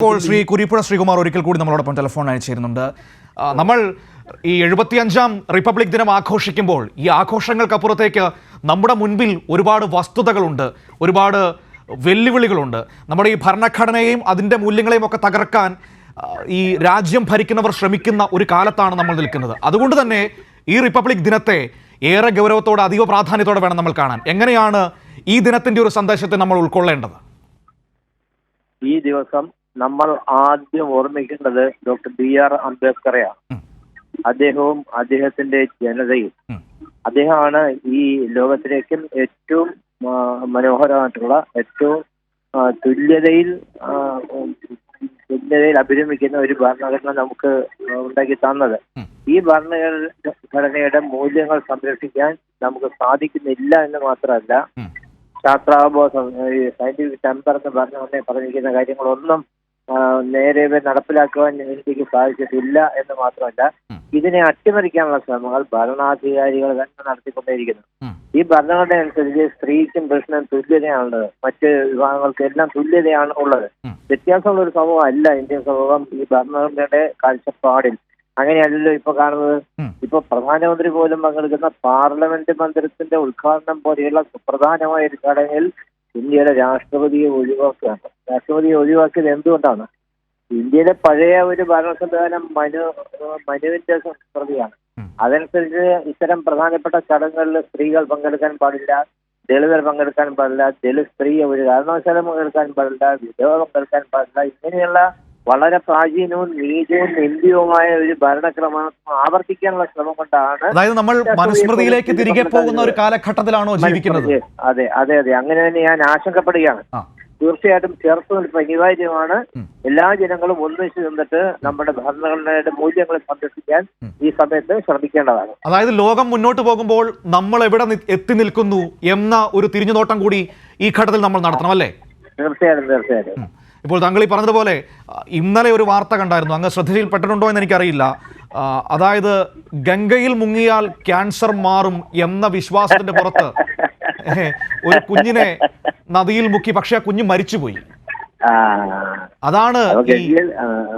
ഇപ്പോൾ ശ്രീ കുരിപ്പുഴ ശ്രീകുമാർ ഒരിക്കൽ കൂടി നമ്മളോടൊപ്പം ടെലിഫോൺ അയച്ചിരുന്നുണ്ട്. നമ്മൾ ഈ എഴുപത്തിയഞ്ചാം റിപ്പബ്ലിക് ദിനം ആഘോഷിക്കുമ്പോൾ ഈ ആഘോഷങ്ങൾക്കപ്പുറത്തേക്ക് നമ്മുടെ മുൻപിൽ ഒരുപാട് വസ്തുതകളുണ്ട് ഒരുപാട് വെല്ലുവിളികളുണ്ട്. നമ്മുടെ ഈ ഭരണഘടനയെയും അതിന്റെ മൂല്യങ്ങളെയും ഒക്കെ തകർക്കാൻ ഈ രാജ്യം ഭരിക്കുന്നവർ ശ്രമിക്കുന്ന ഒരു കാലത്താണ് നമ്മൾ നിൽക്കുന്നത്. അതുകൊണ്ട് തന്നെ ഈ റിപ്പബ്ലിക് ദിനത്തെ ഏറെ ഗൗരവത്തോടെ അതീവ പ്രാധാന്യത്തോടെ വേണം നമ്മൾ കാണാൻ. എങ്ങനെയാണ് ഈ ദിനത്തിന്റെ ഒരു സന്ദേശത്തെ നമ്മൾ ഉൾക്കൊള്ളേണ്ടത്? ഈ ദിവസം നമ്മൾ ആദ്യം ഓർമ്മിക്കേണ്ടത് ഡോക്ടർ ബി ആർ അംബേദ്കറെയാണ്. അദ്ദേഹവും അദ്ദേഹത്തിന്റെ ജനതയും. അദ്ദേഹമാണ് ഈ ലോകത്തിലേക്കും ഏറ്റവും മനോഹരമായിട്ടുള്ള ഏറ്റവും തുല്യതയിൽ തുല്യതയിൽ അഭിരമിക്കുന്ന ഒരു ഭരണഘടന നമുക്ക് ഉണ്ടാക്കി തന്നത്. ഈ ഭരണഘടനയുടെ മൂല്യങ്ങൾ സംരക്ഷിക്കാൻ നമുക്ക് സാധിക്കുന്നില്ല എന്ന് മാത്രമല്ല. ശാസ്ത്രാവബോധം സയന്റിഫിക് ടെമ്പർ എന്ന് പറഞ്ഞ പറഞ്ഞിരിക്കുന്ന കാര്യങ്ങളൊന്നും നേരെ നടപ്പിലാക്കുവാൻ ഇന്ത്യയ്ക്ക് സാധിച്ചിട്ടില്ല എന്ന് മാത്രമല്ല ഇതിനെ അട്ടിമറിക്കാനുള്ള ശ്രമങ്ങൾ ഭരണാധികാരികൾ തന്നെ നടത്തിക്കൊണ്ടേയിരിക്കുന്നു. ഈ ഭരണഘടന അനുസരിച്ച് സ്ത്രീക്കും പുരുഷനും തുല്യതയാണുള്ളത്. മറ്റ് വിഭാഗങ്ങൾക്ക് എല്ലാം തുല്യതയാണ് ഉള്ളത്. വ്യത്യാസമുള്ള ഒരു സമൂഹം അല്ല ഇന്ത്യൻ സമൂഹം ഈ ഭരണഘടനയുടെ കാഴ്ചപ്പാടിൽ. അങ്ങനെയല്ലല്ലോ ഇപ്പൊ കാണുന്നത്. ഇപ്പൊ പ്രധാനമന്ത്രി പോലും പങ്കെടുക്കുന്ന പാർലമെന്റ് മന്ദിരത്തിന്റെ ഉദ്ഘാടനം പോലെയുള്ള സുപ്രധാനമായ ഒരു ചടങ്ങിൽ ഇന്ത്യയുടെ രാഷ്ട്രപതിയെ ഒഴിവാക്കുകയാണ്. രാഷ്ട്രപതിയെ ഒഴിവാക്കിയത് എന്തുകൊണ്ടാണ്? ഇന്ത്യയിലെ പഴയ ഒരു ഭരണ സംവിധാനം മനു മനുവിന്റെ സംസ്കൃതിയാണ്. അതനുസരിച്ച് ഇത്തരം പ്രധാനപ്പെട്ട ചടങ്ങുകളിൽ സ്ത്രീകൾ പങ്കെടുക്കാൻ പാടില്ല ദളിതർ പങ്കെടുക്കാൻ പാടില്ല ദളിത് സ്ത്രീ ഒരു കാരണവശാലും പങ്കെടുക്കാൻ പാടില്ല വിധവ പങ്കെടുക്കാൻ പാടില്ല ഇങ്ങനെയുള്ള വളരെ പ്രാചീനവും നീതിയും നിന്ദ്യവുമായ ഒരു ഭരണക്രമം ആവർത്തിക്കാനുള്ള ശ്രമം കൊണ്ടാണ് അതായത് നമ്മൾ മനുസ്മൃതിയിലേക്ക് തിരികെ പോകുന്ന ഒരു കാലഘട്ടത്തിലാണോ ജീവിക്കുന്നത്? അതെ അതെ അതെ. അങ്ങനെ തന്നെ ഞാൻ ആശങ്കപ്പെടുകയാണ്. തീർച്ചയായിട്ടും ചേർത്ത് നിൽപ്പ് അനിവാര്യമാണ് എല്ലാ ജനങ്ങളും ഒന്നിച്ചു നിന്നിട്ട് നമ്മുടെ ഭരണഘടനയുടെ മൂല്യങ്ങളെ സംരക്ഷിക്കാൻ. ഈ സമയത്ത് ശ്രമിക്കേണ്ടതാണ്. അതായത് ലോകം മുന്നോട്ട് പോകുമ്പോൾ നമ്മൾ എവിടെ എത്തി നിൽക്കുന്നു എന്ന ഒരു തിരിഞ്ഞുനോട്ടം കൂടി ഈ ഘട്ടത്തിൽ നമ്മൾ നടത്തണം അല്ലേ? തീർച്ചയായിട്ടും തീർച്ചയായിട്ടും. ഇപ്പോൾ താങ്കൾ ഈ പറഞ്ഞതുപോലെ ഇന്നലെ ഒരു വാർത്ത കണ്ടായിരുന്നു. അങ്ങ് ശ്രദ്ധയിൽപ്പെട്ടിട്ടുണ്ടോ എന്ന് എനിക്കറിയില്ല. അതായത് ഗംഗയിൽ മുങ്ങിയാൽ ക്യാൻസർ മാറും എന്ന വിശ്വാസത്തിന്റെ പുറത്ത് ഒരു കുഞ്ഞിനെ നദിയിൽ മുക്കി പക്ഷെ ആ കുഞ്ഞ് മരിച്ചുപോയി. അതാണ് ഈ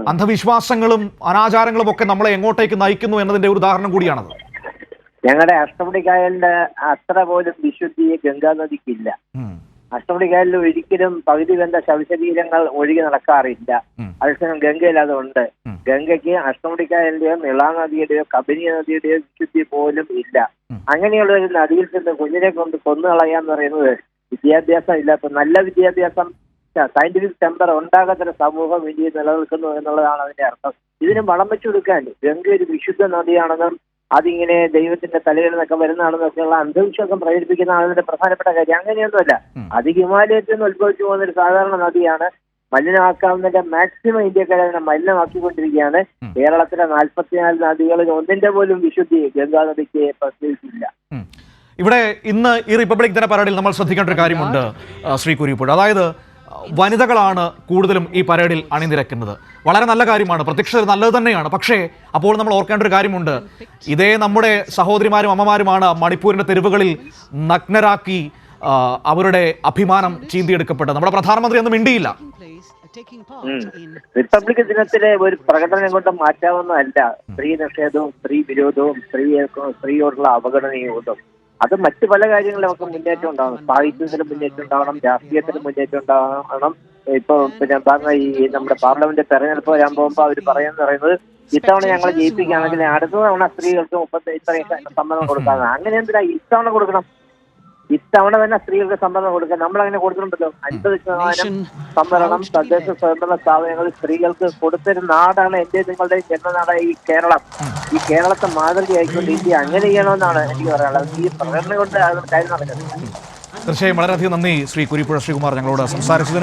അന്ധവിശ്വാസങ്ങളും അനാചാരങ്ങളും ഒക്കെ നമ്മളെ എങ്ങോട്ടേക്ക് നയിക്കുന്നു എന്നതിന്റെ ഒരു ഉദാഹരണം കൂടിയാണത്. ഞങ്ങളുടെ അഷ്ടമുടിക്കായലിന്റെ അത്ര പോലും വിശുദ്ധി ഗംഗാ നദിക്കില്ല. ഉം. അഷ്ടമുടി കായലിൽ ഒരിക്കലും പകുതി വെന്ത ശവശരീരങ്ങൾ ഒഴുകി നടക്കാറില്ല. അതേസമയം ഗംഗയിൽ അതുണ്ട് ഗംഗയ്ക്ക് അഷ്ടമുടിക്കായലിന്റെയോ നിളാ നദിയുടെയോ കബനി നദിയുടെയോ വിശുദ്ധി പോലും ഇല്ല. അങ്ങനെയുള്ള ഒരു നദിയിൽ ചെന്ന് കുഞ്ഞിനെ കൊണ്ട് കൊന്നു കളയാന്ന് പറയുന്നത് വിദ്യാഭ്യാസം ഇല്ലാത്ത നല്ല വിദ്യാഭ്യാസം സയന്റിഫിക് ടെമ്പർ ഉണ്ടാകാത്തൊരു സമൂഹം ഇന്ത്യയിൽ നിലനിൽക്കുന്നു എന്നുള്ളതാണ് അതിന്റെ അർത്ഥം ഇതിന് വളം വെച്ചു കൊടുക്കാൻ ഗംഗ ഒരു വിശുദ്ധ നദിയാണെന്നും അതിങ്ങനെ ദൈവത്തിന്റെ തലയിൽ നിന്നൊക്കെ വരുന്നതാണെന്നൊക്കെയുള്ള അന്ധവിശ്വാസം പ്രചരിപ്പിക്കുന്നതാണ് അതിന്റെ പ്രധാനപ്പെട്ട കാര്യം അങ്ങനെയൊന്നുമല്ല. അത് ഹിമാലയത്തിൽ നിന്ന് ഉത്ഭവിച്ചു പോകുന്ന ഒരു സാധാരണ നദിയാണ് മലിനമാക്കാവുന്നതിന്റെ മാക്സിമം ഇന്ത്യക്കാരെ അതിനെ മലിനമാക്കിക്കൊണ്ടിരിക്കുകയാണ്. കേരളത്തിലെ നാൽപ്പത്തിനാല് നദികളിൽ ഒന്നിന്റെ പോലും വിശുദ്ധി ഗംഗാനദിക്ക് പ്രത്യേകിച്ചില്ല. ഇവിടെ ഇന്ന് ഈ റിപ്പബ്ലിക് ദിന പരേഡിൽ നമ്മൾ ശ്രദ്ധിക്കേണ്ട ഒരു കാര്യമുണ്ട് ശ്രീ കുരിപ്പുഴ അതായത് വനിതകളാണ് കൂടുതലും ഈ പരേഡിൽ അണിനിരക്കുന്നത്. വളരെ നല്ല കാര്യമാണ് പ്രത്യക്ഷ നല്ലത് തന്നെയാണ്. പക്ഷേ അപ്പോൾ നമ്മൾ ഓർക്കേണ്ട ഒരു കാര്യമുണ്ട്. ഇതേ നമ്മുടെ സഹോദരിമാരും അമ്മമാരുമാണ് മണിപ്പൂരിന്റെ തെരുവുകളിൽ നഗ്നരാക്കി അവരുടെ അഭിമാനം ചീന്തിയെടുക്കപ്പെട്ടത്. നമ്മുടെ പ്രധാനമന്ത്രി ഒന്നും മിണ്ടിയില്ല. റിപ്പബ്ലിക് ദിനത്തിലെ ഒരു പ്രകടനം കൊണ്ട് മാറ്റാവുന്നതല്ല. സ്ത്രീ നിഷേധവും സ്ത്രീ വിരോധവും സ്ത്രീ സ്ത്രീയോടുള്ള അവഗണനയും ഒന്നും അത് മറ്റു പല കാര്യങ്ങളിലും നമുക്ക് മുന്നേറ്റം ഉണ്ടാവണം. സാഹിത്യത്തിന് മുന്നേറ്റം ഉണ്ടാവണം രാഷ്ട്രീയത്തിന് മുന്നേറ്റം ഉണ്ടാവണം. ഇപ്പൊ പിന്നെ പറഞ്ഞ ഈ നമ്മുടെ പാർലമെന്റ് തെരഞ്ഞെടുപ്പ് വരാൻ പോകുമ്പോൾ അവർ പറയുന്നത് പറയുന്നത് ഇത്തവണ ഞങ്ങൾ ജയിപ്പിക്കുകയാണെങ്കിൽ അടുത്ത തവണ സ്ത്രീകൾക്ക് മുപ്പത്തി ഇത്രയും സമ്മതം കൊടുക്കാതെ അങ്ങനെ എന്തിനാ ഇത്തവണ കൊടുക്കണം? ഇത്തവണ തന്നെ സ്ത്രീകൾക്ക് സംവരണം കൊടുക്കുക നമ്മൾ അങ്ങനെ കൊടുത്തിട്ടുണ്ടല്ലോ അൻപത് ശതമാനം സംവരണം തദ്ദേശ സ്വയംഭരണ സ്ഥാപനങ്ങളിൽ സ്ത്രീകൾക്ക് കൊടുത്തൊരു നാടാണ് എന്റെ നിങ്ങളുടെ ജന്മനാടായ ഈ കേരളം. ഈ കേരളത്തെ മാതൃകയായിക്കൊണ്ട് ഇന്ത്യ അങ്ങനെ ചെയ്യണമെന്നാണ് എനിക്ക് പറയാനുള്ളത്. ഈ പ്രകടനം കൊണ്ട് കാര്യം നടക്കുന്നത് തീർച്ചയായും വളരെയധികം നന്ദി ശ്രീ കുരിപ്പുഴ ശ്രീകുമാർ ഞങ്ങളോട് സംസാരിച്ചതിന്.